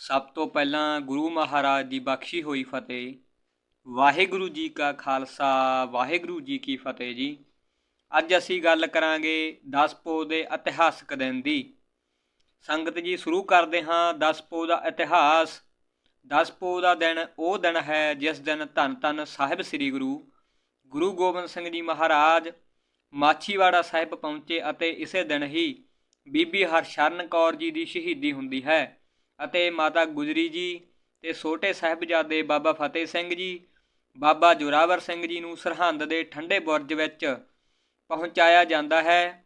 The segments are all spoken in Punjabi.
ਸਭ ਤੋਂ ਪਹਿਲਾਂ ਗੁਰੂ ਮਹਾਰਾਜ ਦੀ ਬਖਸ਼ੀ ਹੋਈ ਫਤਿਹ। ਵਾਹਿਗੁਰੂ ਜੀ ਕਾ ਖਾਲਸਾ, ਵਾਹਿਗੁਰੂ ਜੀ ਕੀ ਫਤਿਹ ਜੀ। ਅੱਜ ਅਸੀਂ ਗੱਲ ਕਰਾਂਗੇ 10 ਪੋਹ ਦੇ ਇਤਿਹਾਸਕ ਦਿਨ ਦੀ। ਸੰਗਤ ਜੀ, ਸ਼ੁਰੂ ਕਰਦੇ ਹਾਂ 10 ਪੋਹ ਦਾ ਇਤਿਹਾਸ। 10 ਪੋਹ ਦਾ ਦਿਨ ਉਹ ਦਿਨ ਹੈ ਜਿਸ ਦਿਨ ਧੰਨ ਧੰਨ ਸਾਹਿਬ ਸ੍ਰੀ ਗੁਰੂ ਗੁਰੂ ਗੋਬਿੰਦ ਸਿੰਘ ਜੀ ਮਹਾਰਾਜ ਮਾਛੀਵਾੜਾ ਸਾਹਿਬ ਪਹੁੰਚੇ ਅਤੇ ਇਸੇ ਦਿਨ ਹੀ ਬੀਬੀ ਹਰਸ਼ਰਨ ਕੌਰ ਜੀ ਦੀ ਸ਼ਹੀਦੀ ਹੁੰਦੀ ਹੈ। ਅਤੇ ਮਾਤਾ ਗੁਜਰੀ ਜੀ ਤੇ ਛੋਟੇ ਸਾਹਿਬਜ਼ਾਦੇ ਬਾਬਾ ਫਤਿਹ ਸਿੰਘ ਜੀ, ਬਾਬਾ ਜੋਰਾਵਰ ਸਿੰਘ ਜੀ ਨੂੰ ਸਰਹੰਦ ਦੇ ਠੰਡੇ ਬੁਰਜ ਵਿੱਚ ਪਹੁੰਚਾਇਆ ਜਾਂਦਾ ਹੈ।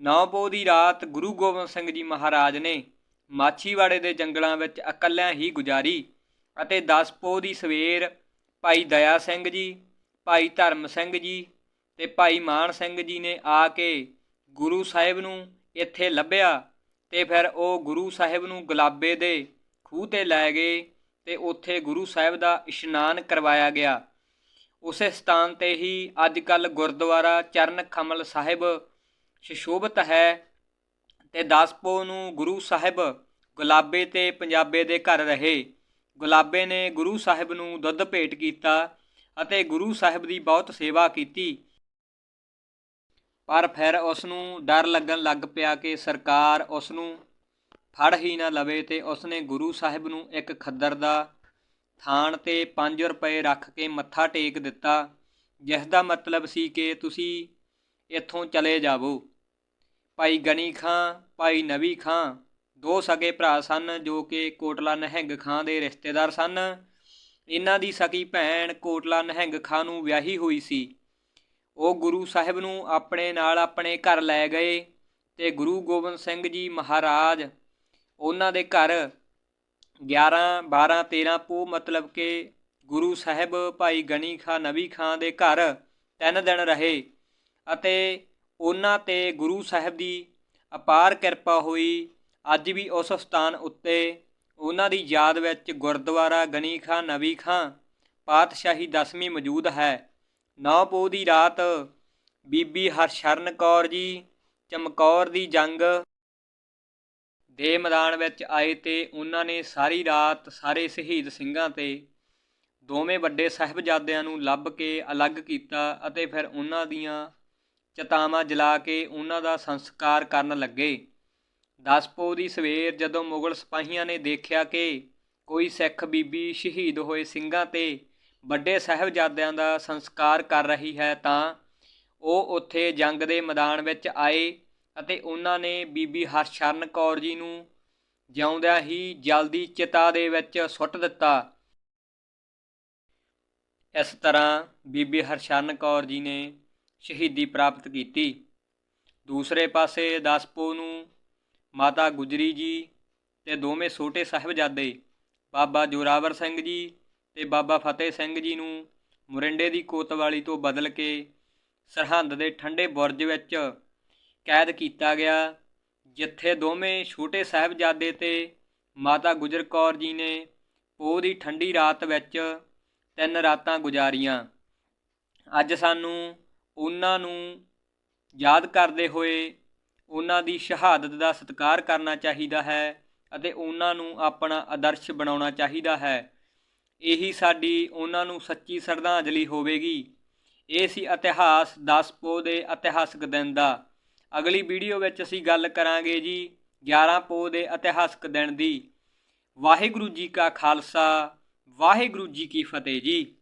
ਨੌ ਪੋਹ ਦੀ ਰਾਤ ਗੁਰੂ ਗੋਬਿੰਦ ਸਿੰਘ ਜੀ ਮਹਾਰਾਜ ਨੇ ਮਾਛੀਵਾੜੇ ਦੇ ਜੰਗਲਾਂ ਵਿੱਚ ਇਕੱਲਿਆਂ ਹੀ ਗੁਜ਼ਾਰੀ ਅਤੇ 10 ਪੋਹ ਦੀ ਸਵੇਰ ਭਾਈ ਦਇਆ ਸਿੰਘ ਜੀ, ਭਾਈ ਧਰਮ ਸਿੰਘ ਜੀ ਤੇ ਭਾਈ ਮਾਨ ਸਿੰਘ ਜੀ ਨੇ ਆ ਕੇ ਗੁਰੂ ਸਾਹਿਬ ਨੂੰ ਇੱਥੇ ਲੱਭਿਆ ਤੇ ਫਿਰ ਉਹ ਗੁਰੂ ਸਾਹਿਬ ਨੂੰ ਗੁਲਾਬੇ ਦੇ ਖੂਹ ਤੇ ਲੈ ਗਏ ਤੇ ਉੱਥੇ ਗੁਰੂ ਸਾਹਿਬ ਦਾ ਇਸ਼ਨਾਨ ਕਰਵਾਇਆ ਗਿਆ। ਉਸੇ ਸਥਾਨ ਤੇ ਹੀ ਅੱਜ ਕੱਲ ਗੁਰਦੁਆਰਾ ਚਰਨ ਖਮਲ ਸਾਹਿਬ ਸ਼ਿਸ਼ੋਭਤ ਹੈ ਤੇ ਦਾਸਪੋ ਨੂੰ ਗੁਰੂ ਸਾਹਿਬ ਗੁਲਾਬੇ ਤੇ ਪੰਜਾਬੇ ਦੇ ਘਰ ਰਹੇ। ਗੁਲਾਬੇ ਨੇ ਗੁਰੂ ਸਾਹਿਬ ਨੂੰ ਦੁੱਧ ਭੇਟ ਕੀਤਾ ਅਤੇ ਗੁਰੂ ਸਾਹਿਬ ਦੀ ਬਹੁਤ ਸੇਵਾ ਕੀਤੀ। ਪਰ ਫਿਰ ਉਸ ਨੂੰ ਡਰ ਲੱਗਣ ਲੱਗ ਪਿਆ ਕਿ ਸਰਕਾਰ ਉਸ ਨੂੰ ਫੜ ਹੀ ਨਾ ਲਵੇ ਤੇ ਉਸ ਨੇ ਗੁਰੂ ਸਾਹਿਬ ਨੂੰ ਇੱਕ ਖੱਦਰ ਦਾ ਥਾਣ ਤੇ 5 ਰੁਪਏ ਰੱਖ ਕੇ ਮੱਥਾ ਟੇਕ ਦਿੱਤਾ ਜਿਸ ਦਾ ਮਤਲਬ ਸੀ ਕਿ ਤੁਸੀਂ ਇੱਥੋਂ ਚਲੇ ਜਾਵੋ। ਭਾਈ ਗਣੀ ਖਾਂ, ਭਾਈ ਨਵੀ ਖਾਂ, ਦੋ ਸਗੇ ਭਰਾ ਸਨ ਜੋ ਕਿ ਕੋਟਲਾ ਨਹਿੰਗ ਖਾਂ ਦੇ ਰਿਸ਼ਤੇਦਾਰ ਸਨ। ਇਹਨਾਂ ਦੀ ਸਕੀ ਭੈਣ ਕੋਟਲਾ ਨਹਿੰਗ ਖਾਂ ਨੂੰ ਵਿਆਹੀ ਹੋਈ ਸੀ। ਉਹ ਗੁਰੂ ਸਾਹਿਬ ਨੂੰ ਆਪਣੇ ਨਾਲ ਆਪਣੇ ਘਰ ਲੈ ਗਏ ਤੇ ਗੁਰੂ ਗੋਬਿੰਦ ਸਿੰਘ ਜੀ ਮਹਾਰਾਜ ਉਹਨਾਂ ਦੇ ਘਰ 11 12 13 ਪੋ ਮਤਲਬ ਕਿ ਗੁਰੂ ਸਾਹਿਬ ਭਾਈ ਗਣੀ ਖਾਂ, ਨਵੀ ਖਾਂ ਦੇ ਘਰ ਤਿੰਨ ਦਿਨ ਰਹੇ ਅਤੇ ਉਹਨਾਂ ਤੇ ਗੁਰੂ ਸਾਹਿਬ ਦੀ ਅਪਾਰ ਕਿਰਪਾ ਹੋਈ। ਅੱਜ ਵੀ ਉਸ ਸਥਾਨ ਉੱਤੇ ਉਹਨਾਂ ਦੀ ਯਾਦ ਵਿੱਚ ਗੁਰਦੁਆਰਾ ਗਣੀ ਖਾਂ, ਨਵੀ ਖਾਂ ਪਾਤਸ਼ਾਹੀ ਦਸਵੀਂ ਮੌਜੂਦ ਹੈ। ਨੌ ਪੋਹ ਦੀ ਰਾਤ, ਬੀਬੀ ਹਰਸ਼ਰਨ ਕੌਰ ਜੀ, ਚਮਕੌਰ ਦੀ ਜੰਗ। ਦੇ ਮੈਦਾਨ ਵਿੱਚ ਆਏ ਤੇ ਉਹਨਾਂ ਨੇ ਸਾਰੀ ਰਾਤ ਸਾਰੇ ਸ਼ਹੀਦ ਸਿੰਘਾਂ ਤੇ ਦੋਵੇਂ ਵੱਡੇ ਸਾਹਿਬਜ਼ਾਦਿਆਂ ਨੂੰ ਲੱਭ ਕੇ ਅਲੱਗ ਕੀਤਾ ਅਤੇ ਫਿਰ ਉਹਨਾਂ ਦੀਆਂ ਚਤਾਵਾਂ ਜਲਾ ਕੇ ਉਹਨਾਂ ਦਾ ਸੰਸਕਾਰ ਕਰਨ ਲੱਗੇ। ਦਸਪੋ ਦੀ ਸਵੇਰ ਜਦੋਂ ਮੁਗਲ ਸਿਪਾਹੀਆਂ ਨੇ ਦੇਖਿਆ ਕਿ ਕੋਈ ਸਿੱਖ ਬੀਬੀ ਸ਼ਹੀਦ ਹੋਏ ਸਿੰਘਾਂ ਤੇ ਵੱਡੇ ਸਾਹਿਬਜ਼ਾਦਿਆਂ ਦਾ ਸੰਸਕਾਰ ਕਰ ਰਹੀ ਹੈ ਤਾਂ ਉਹ ਉੱਥੇ ਜੰਗ ਦੇ ਮੈਦਾਨ ਵਿੱਚ ਆਏ ਅਤੇ ਉਹਨਾਂ ਨੇ ਬੀਬੀ ਹਰਸ਼ਰਨ ਕੌਰ ਜੀ ਨੂੰ ਜਿਉਂਦਿਆਂ ਹੀ ਜਲਦੀ ਚਿਤਾ ਦੇ ਵਿੱਚ ਸੁੱਟ ਦਿੱਤਾ। ਇਸ ਤਰ੍ਹਾਂ ਬੀਬੀ ਹਰਸ਼ਰਨ ਕੌਰ ਜੀ ਨੇ ਸ਼ਹੀਦੀ ਪ੍ਰਾਪਤ ਕੀਤੀ। ਦੂਸਰੇ ਪਾਸੇ ਦਸਪੋ ਨੂੰ ਮਾਤਾ ਗੁਜਰੀ ਜੀ ਤੇ ਦੋਵੇਂ ਛੋਟੇ ਸਾਹਿਬਜ਼ਾਦੇ ਬਾਬਾ ਜੋਰਾਵਰ ਸਿੰਘ ਜੀ ਤੇ ਬਾਬਾ ਫਤਿਹ ਸਿੰਘ ਜੀ ਨੂੰ ਮੁਰਿੰਡੇ ਦੀ ਕੋਤਵਾਲੀ ਤੋਂ ਬਦਲ ਕੇ ਸਰਹੰਦ ਦੇ ਠੰਡੇ ਬੁਰਜ ਵਿੱਚ ਕੈਦ ਕੀਤਾ ਗਿਆ, ਜਿੱਥੇ ਦੋਵੇਂ ਛੋਟੇ ਸਾਹਿਬਜ਼ਾਦੇ ਤੇ ਮਾਤਾ ਗੁਜਰ ਕੌਰ ਜੀ ਨੇ ਪੋਹ ਦੀ ਠੰਡੀ ਰਾਤ ਵਿੱਚ ਤਿੰਨ ਰਾਤਾਂ ਗੁਜ਼ਾਰੀਆਂ। ਅੱਜ ਸਾਨੂੰ ਉਹਨਾਂ ਨੂੰ ਯਾਦ ਕਰਦੇ ਹੋਏ ਉਹਨਾਂ ਦੀ ਸ਼ਹਾਦਤ ਦਾ ਸਤਿਕਾਰ ਕਰਨਾ ਚਾਹੀਦਾ ਹੈ ਅਤੇ ਉਹਨਾਂ ਨੂੰ ਆਪਣਾ ਆਦਰਸ਼ ਬਣਾਉਣਾ ਚਾਹੀਦਾ ਹੈ। ਇਹੀ ਸਾਡੀ ਉਹਨਾਂ ਨੂੰ ਸੱਚੀ ਸ਼ਰਧਾਂਜਲੀ ਹੋਵੇਗੀ। ਇਹ ਸੀ ਇਤਿਹਾਸ 10 ਪੋ ਦੇ ਇਤਿਹਾਸਕ ਦਿਨ ਦਾ। ਅਗਲੀ ਵੀਡੀਓ ਵਿੱਚ ਅਸੀਂ ਗੱਲ ਕਰਾਂਗੇ ਜੀ 11 ਪੋਹ ਦੇ ਇਤਿਹਾਸਕ ਦਿਨ ਦੀ। ਵਾਹਿਗੁਰੂ ਜੀ ਕਾ ਖਾਲਸਾ, ਵਾਹਿਗੁਰੂ ਜੀ ਕੀ ਫਤਿਹ ਜੀ।